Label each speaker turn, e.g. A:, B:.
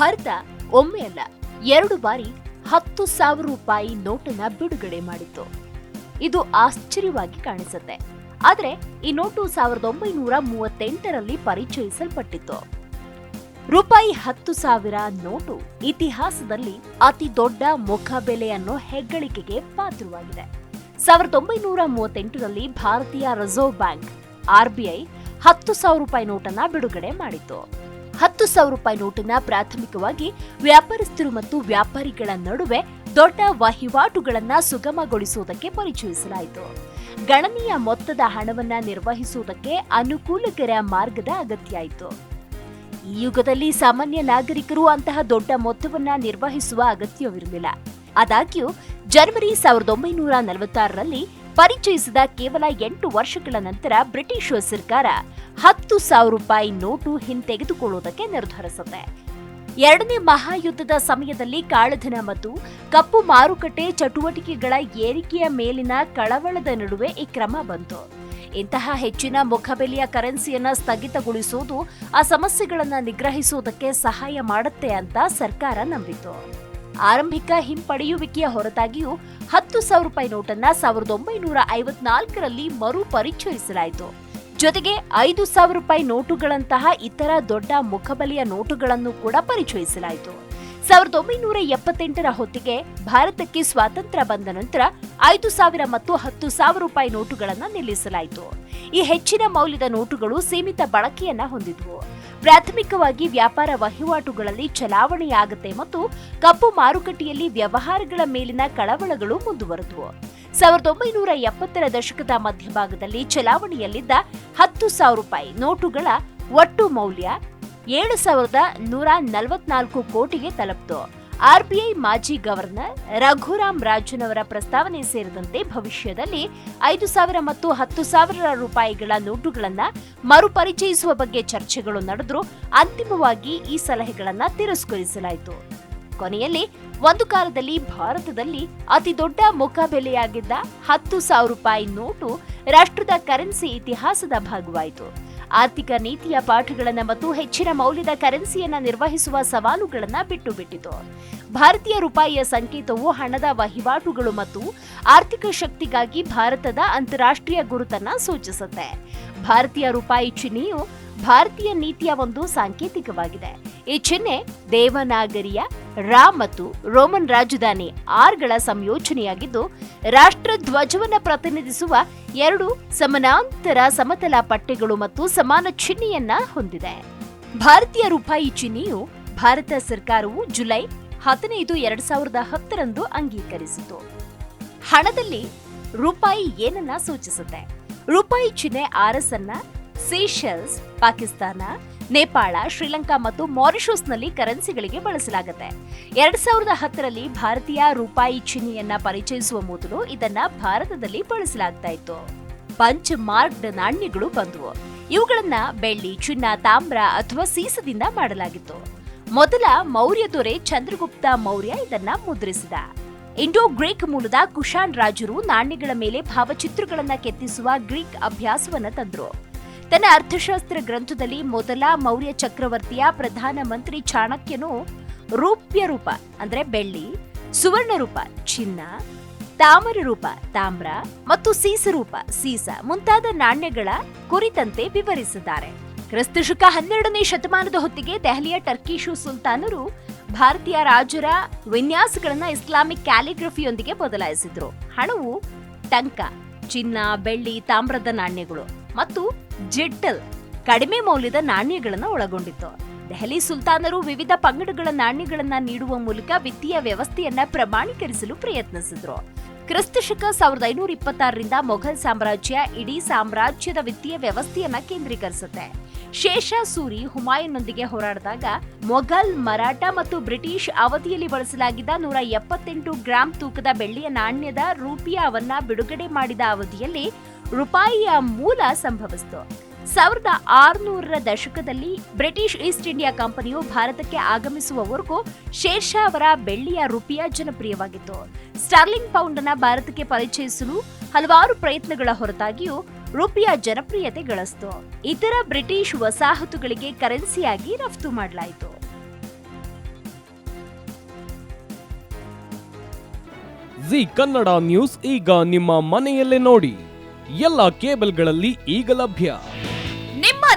A: ಭಾರತ ಒಮ್ಮೆ ಅಲ್ಲ ಎರಡು ಬಾರಿ ಹತ್ತು ಸಾವಿರ ರೂಪಾಯಿ ನೋಟನ್ನ ಬಿಡುಗಡೆ ಮಾಡಿತ್ತು. ಇದು ಆಶ್ಚರ್ಯವಾಗಿ ಕಾಣಿಸುತ್ತೆ. ಆದರೆ ಈ ನೋಟು ಸಾವಿರದ ಒಂಬೈನೂರ ಮೂವತ್ತೆಂಟರಲ್ಲಿ ಪರಿಚಯಿಸಲ್ಪಟ್ಟಿತ್ತು. ರೂಪಾಯಿ ಹತ್ತು ಸಾವಿರ ನೋಟು ಇತಿಹಾಸದಲ್ಲಿ ಅತಿ ದೊಡ್ಡ ಮುಖಬೆಲೆ ಅನ್ನೋ ಹೆಗ್ಗಳಿಕೆಗೆ ಪಾತ್ರವಾಗಿದೆ. ಸಾವಿರದ ಒಂಬೈನೂರ ಮೂವತ್ತೆಂಟರಲ್ಲಿ ಭಾರತೀಯ ರಿಸರ್ವ್ ಬ್ಯಾಂಕ್ ಆರ್ಬಿಐ ಹತ್ತು ಸಾವಿರ ರೂಪಾಯಿ ನೋಟನ್ನ ಬಿಡುಗಡೆ ಹತ್ತು ಸಾವಿರ ರೂಪಾಯಿ ನೋಟನ್ನ ಪ್ರಾಥಮಿಕವಾಗಿ ವ್ಯಾಪಾರಸ್ಥರು ಮತ್ತು ವ್ಯಾಪಾರಿಗಳ ನಡುವೆ ದೊಡ್ಡ ವಹಿವಾಟುಗಳನ್ನು ಸುಗಮಗೊಳಿಸುವುದಕ್ಕೆ ಪರಿಚಯಿಸಲಾಯಿತು. ಗಣನೀಯ ಮೊತ್ತದ ಹಣವನ್ನು ನಿರ್ವಹಿಸುವುದಕ್ಕೆ ಅನುಕೂಲಕರ ಮಾರ್ಗದ ಅಗತ್ಯ ಆಯಿತು ಈ ಯುಗದಲ್ಲಿ ಸಾಮಾನ್ಯ ನಾಗರಿಕರು ಅಂತಹ ದೊಡ್ಡ ಮೊತ್ತವನ್ನು ನಿರ್ವಹಿಸುವ ಅಗತ್ಯವಿರಲಿಲ್ಲ. ಆದಾಗ್ಯೂ, ಜನವರಿ ಸಾವಿರದ ಒಂಬೈನೂರ ನಲವತ್ತಾರರಲ್ಲಿ ಪರಿಚಯಿಸಿದ ಕೇವಲ ಎಂಟು ವರ್ಷಗಳ ನಂತರ ಬ್ರಿಟಿಷ್ ಸರ್ಕಾರ ಹತ್ತು ಸಾವಿರ ರೂಪಾಯಿ ನೋಟು ಹಿಂತೆಗೆದುಕೊಳ್ಳುವುದಕ್ಕೆ ನಿರ್ಧರಿಸುತ್ತೆ ಎರಡನೇ ಮಹಾಯುದ್ಧದ ಸಮಯದಲ್ಲಿ ಕಾಳಧನ ಮತ್ತು ಕಪ್ಪು ಮಾರುಕಟ್ಟೆ ಚಟುವಟಿಕೆಗಳ ಏರಿಕೆಯ ಮೇಲಿನ ಕಳವಳದ ನಡುವೆ ಈ ಕ್ರಮ ಬಂತು. ಇಂತಹ ಹೆಚ್ಚಿನ ಮುಖಬೆಲೆಯ ಕರೆನ್ಸಿಯನ್ನು ಸ್ಥಗಿತಗೊಳಿಸುವುದು ಆ ಸಮಸ್ಯೆಗಳನ್ನು ನಿಗ್ರಹಿಸುವುದಕ್ಕೆ ಸಹಾಯ ಮಾಡುತ್ತೆ ಅಂತ ಸರ್ಕಾರ ನಂಬಿತು. ಆರಂಭಿಕ ಹಿಂಪಡೆಯುವಿಕೆಯ ಹೊರತಾಗಿಯೂ ಹತ್ತು ಸಾವಿರ ರೂಪಾಯಿ ನೋಟನ್ನ ಸಾವಿರದ ಒಂಬೈನೂರ ಐವತ್ನಾಲ್ಕರಲ್ಲಿ ಮರು ಪರಿಚಯಿಸಲಾಯಿತು ಜೊತೆಗೆ ಐದು ಸಾವಿರ ರೂಪಾಯಿ ನೋಟುಗಳಂತಹ ಇತರ ದೊಡ್ಡ ಮುಖಬಲಿಯ ನೋಟುಗಳನ್ನು ಕೂಡ ಪರಿಚಯಿಸಲಾಯಿತು. ಸಾವಿರದ ಒಂಬೈನೂರ ಎಪ್ಪತ್ತೆಂಟರ ಹೊತ್ತಿಗೆ ಭಾರತಕ್ಕೆ ಸ್ವಾತಂತ್ರ್ಯ ಬಂದ ನಂತರ ಐದು ಸಾವಿರ ಮತ್ತು ಹತ್ತು ಸಾವಿರ ರೂಪಾಯಿ ನೋಟುಗಳನ್ನು ನಿಲ್ಲಿಸಲಾಯಿತು. ಈ ಹೆಚ್ಚಿನ ಮೌಲ್ಯದ ನೋಟುಗಳು ಸೀಮಿತ ಬಳಕೆಯನ್ನ ಹೊಂದಿದ್ವು. ಪ್ರಾಥಮಿಕವಾಗಿ ವ್ಯಾಪಾರ ವಹಿವಾಟುಗಳಲ್ಲಿ ಚಲಾವಣೆಯಾಗುತ್ತೆ ಮತ್ತು ಕಪ್ಪು ಮಾರುಕಟ್ಟೆಯಲ್ಲಿ ವ್ಯವಹಾರಗಳ ಮೇಲಿನ ಕಳವಳಗಳು ಮುಂದುವರೆದವು. ಸಾವಿರದ ಒಂಬೈನೂರ ಎಪ್ಪತ್ತರ ದಶಕದ ಮಧ್ಯಭಾಗದಲ್ಲಿ ಚಲಾವಣೆಯಲ್ಲಿದ್ದ ಹತ್ತು ಸಾವಿರ ರೂಪಾಯಿ ನೋಟುಗಳ ಒಟ್ಟು ಮೌಲ್ಯ ಏಳು ಸಾವಿರದ ನೂರ ನಲವತ್ನಾಲ್ಕು ಕೋಟಿಗೆ ತಲುಪಿತು. ಆರ್ಬಿಐ ಮಾಜಿ ಗವರ್ನರ್ ರಘುರಾಮ್ ರಾಜನ್ ಅವರ ಪ್ರಸ್ತಾವನೆ ಸೇರಿದಂತೆ ಭವಿಷ್ಯದಲ್ಲಿ ಐದು ಸಾವಿರ ಮತ್ತು ಹತ್ತು ಸಾವಿರ ರೂಪಾಯಿಗಳ ನೋಟುಗಳನ್ನು ಮರುಪರಿಚಯಿಸುವ ಬಗ್ಗೆ ಚರ್ಚೆಗಳು ನಡೆದರೂ ಅಂತಿಮವಾಗಿ ಈ ಸಲಹೆಗಳನ್ನು ತಿರಸ್ಕರಿಸಲಾಯಿತು. ಕೊನೆಯಲ್ಲಿ ಒಂದು ಕಾಲದಲ್ಲಿ ಭಾರತದಲ್ಲಿ ಅತಿ ದೊಡ್ಡ ಮುಖಬೆಲೆಯಾಗಿದ್ದ ಹತ್ತು ಸಾವಿರ ರೂಪಾಯಿ ನೋಟು ರಾಷ್ಟ್ರದ ಕರೆನ್ಸಿ ಇತಿಹಾಸದ ಭಾಗವಾಯಿತು. ಆರ್ಥಿಕ ನೀತಿಯ ಪಾಠಗಳನ್ನು ಮತ್ತು ಹೆಚ್ಚಿನ ಮೌಲ್ಯದ ಕರೆನ್ಸಿಯನ್ನು ನಿರ್ವಹಿಸುವ ಸವಾಲುಗಳನ್ನು ಬಿಟ್ಟು ಬಿಟ್ಟಿತು ಭಾರತೀಯ ರೂಪಾಯಿಯ ಸಂಕೇತವು ಹಣದ ವಹಿವಾಟುಗಳು ಮತ್ತು ಆರ್ಥಿಕ ಶಕ್ತಿಗಾಗಿ ಭಾರತದ ಅಂತಾರಾಷ್ಟ್ರೀಯ ಗುರುತನ್ನ ಸೂಚಿಸುತ್ತೆ. ಭಾರತೀಯ ರೂಪಾಯಿ ಚಿಹ್ನೆಯು ಭಾರತೀಯ ನೀತಿಯ ಒಂದು ಸಾಂಕೇತಿಕವಾಗಿದೆ. ಈ ಚಿಹ್ನೆ ದೇವನಾಗರಿಯ ರಾ ಮತ್ತು ರೋಮನ್ ರಾಜಧಾನಿ ಆರ್ಗಳ ಸಂಯೋಜನೆಯಾಗಿದ್ದು, ರಾಷ್ಟ್ರ ಧ್ವಜವನ್ನು ಪ್ರತಿನಿಧಿಸುವ ಎರಡು ಸಮಾನಾಂತರ ಸಮತಲ ಪಟ್ಟೆಗಳು ಮತ್ತು ಸಮಾನ ಚಿಹ್ನೆಯನ್ನ ಹೊಂದಿದೆ. ಭಾರತೀಯ ರೂಪಾಯಿ ಚಿಹ್ನೆಯು ಭಾರತ ಸರ್ಕಾರವು ಜುಲೈ ಹದಿನೈದು ಎರಡ್ ಸಾವಿರದ ಹತ್ತರಂದು ಅಂಗೀಕರಿಸಿತು. ಹಣದಲ್ಲಿ ರೂಪಾಯಿ ಏನನ್ನ ಸೂಚಿಸುತ್ತೆ? ರೂಪಾಯಿ ಚಿಹ್ನೆ ಆರ್ಎಸ್ ಅನ್ನ ಸೀಶೆಲ್ಸ್ ಪಾಕಿಸ್ತಾನ, ನೇಪಾಳ, ಶ್ರೀಲಂಕಾ ಮತ್ತು ಮಾರಿಷಸ್ನಲ್ಲಿ ಕರೆನ್ಸಿಗಳಿಗೆ ಬಳಸಲಾಗುತ್ತೆ. ಎರಡ್ ಸಾವಿರದ ಹತ್ತರಲ್ಲಿ ಭಾರತೀಯ ರೂಪಾಯಿ ಚಿಹ್ನೆಯನ್ನ ಪರಿಚಯಿಸುವ ಮೊದಲು ಇದನ್ನ ಭಾರತದಲ್ಲಿ ಬಳಸಲಾಗ್ತಾ ಇತ್ತು. ಪಂಚ್ ಮಾರ್ಕ್ಡ್ ನಾಣ್ಯಗಳು ಬಂದವು. ಇವುಗಳನ್ನ ಬೆಳ್ಳಿ, ಚಿನ್ನ, ತಾಮ್ರ ಅಥವಾ ಸೀಸದಿಂದ ಮಾಡಲಾಗಿತ್ತು. ಮೊದಲ ಮೌರ್ಯ ದೊರೆ ಚಂದ್ರಗುಪ್ತ ಮೌರ್ಯ ಇದನ್ನ ಮುದ್ರಿಸಿದ. ಇಂಡೋ ಗ್ರೀಕ್ ಮೂಲದ ಕುಶಾನ್ ರಾಜರು ನಾಣ್ಯಗಳ ಮೇಲೆ ಭಾವಚಿತ್ರಗಳನ್ನ ಕೆತ್ತಿಸುವ ಗ್ರೀಕ್ ಅಭ್ಯಾಸವನ್ನ ತಂದ್ರು. ತನ್ನ ಅರ್ಥಶಾಸ್ತ್ರ ಗ್ರಂಥದಲ್ಲಿ ಮೊದಲ ಮೌರ್ಯ ಚಕ್ರವರ್ತಿಯ ಪ್ರಧಾನ ಮಂತ್ರಿ ಚಾಣಕ್ಯನು ರೂಪ್ಯ ರೂಪ, ಅಂದ್ರೆ ಬೆಳ್ಳಿ, ಸುವರ್ಣ ರೂಪ, ಚಿನ್ನ, ತಾಮ್ರ ರೂಪ, ತಾಮ್ರ ಮತ್ತು ಸೀಸ ರೂಪ, ಸೀಸ ಮುಂತಾದ ನಾಣ್ಯಗಳ ಕುರಿತಂತೆ ವಿವರಿಸಿದ್ದಾರೆ. ಕ್ರಿಸ್ತಶಕ ಹನ್ನೆರಡನೇ ಶತಮಾನದ ಹೊತ್ತಿಗೆ ದೆಹಲಿಯ ಟರ್ಕಿಶು ಸುಲ್ತಾನರು ಭಾರತೀಯ ರಾಜರ ವಿನ್ಯಾಸಗಳನ್ನ ಇಸ್ಲಾಮಿಕ್ ಕ್ಯಾಲಿಗ್ರಫಿಯೊಂದಿಗೆ ಬದಲಾಯಿಸಿದ್ರು. ಹಣವು ಟಂಕ, ಚಿನ್ನ, ಬೆಳ್ಳಿ, ತಾಮ್ರದ ನಾಣ್ಯಗಳು ಮತ್ತು ಜಿಟ್ಟಲ್ ಕಡಿಮೆ ಮೌಲ್ಯದ ನಾಣ್ಯಗಳನ್ನು ಒಳಗೊಂಡಿತ್ತು. ದೆಹಲಿ ಸುಲ್ತಾನರು ವಿವಿಧ ಪಂಗಡಗಳ ನಾಣ್ಯಗಳನ್ನ ನೀಡುವ ಮೂಲಕ ವಿತ್ತೀಯ ವ್ಯವಸ್ಥೆಯನ್ನ ಪ್ರಮಾಣೀಕರಿಸಲು ಪ್ರಯತ್ನಿಸಿದ್ರು. ಕ್ರಿಸ್ತಶಕ ಸಾವಿರದ ಐನೂರ ಇಪ್ಪತ್ತಾರರಿಂದ ಮೊಘಲ್ ಸಾಮ್ರಾಜ್ಯ ಇಡೀ ಸಾಮ್ರಾಜ್ಯದ ವಿತ್ತೀಯ ವ್ಯವಸ್ಥೆಯನ್ನ ಕೇಂದ್ರೀಕರಿಸುತ್ತೆ. ಶೇಷ ಸೂರಿ ಹುಮಾಯೂನ್ನೊಂದಿಗೆ ಹೋರಾಡಿದಾಗ ಮೊಘಲ್, ಮರಾಠ ಮತ್ತು ಬ್ರಿಟಿಷ್ ಅವಧಿಯಲ್ಲಿ ಬಳಸಲಾಗಿದ್ದ ನೂರ ಎಪ್ಪತ್ತೆಂಟು ಗ್ರಾಂ ತೂಕದ ಬೆಳ್ಳಿಯ ನಾಣ್ಯದ ರೂಪಿಯಾವನ್ನ ಬಿಡುಗಡೆ ಮಾಡಿದ ಅವಧಿಯಲ್ಲಿ ರೂಪಾಯಿಯ ಮೂಲ ಸಂಭವಿಸಿತು. ಸಾವಿರದ ಆರುನೂರರ ದಶಕದಲ್ಲಿ ಬ್ರಿಟಿಷ್ ಈಸ್ಟ್ ಇಂಡಿಯಾ ಕಂಪನಿಯು ಭಾರತಕ್ಕೆ ಆಗಮಿಸುವವರೆಗೂ ಶೇರ್ಷಾ ಅವರ ಬೆಳ್ಳಿಯ ರುಪಿಯ ಜನಪ್ರಿಯವಾಗಿತ್ತು. ಸ್ಟಾರ್ಲಿಂಗ್ ಪೌಂಡ್ ಭಾರತಕ್ಕೆ ಪರಿಚಯಿಸಲು ಹಲವಾರು ಪ್ರಯತ್ನಗಳ ಹೊರತಾಗಿಯೂ ರುಪಿಯ ಜನಪ್ರಿಯತೆ ಗಳಿಸಿತು. ಇತರ ಬ್ರಿಟಿಷ್ ವಸಾಹತುಗಳಿಗೆ ಕರೆನ್ಸಿಯಾಗಿ ರಫ್ತು ಮಾಡಲಾಯಿತು.
B: ಜಿ ಕನ್ನಡ ನ್ಯೂಸ್ ಈಗ ನಿಮ್ಮ ಮನೆಯಲ್ಲೇ ನೋಡಿ. ಎಲ್ಲ ಕೇಬಲ್ಗಳಲ್ಲಿ ಈಗ ಲಭ್ಯ.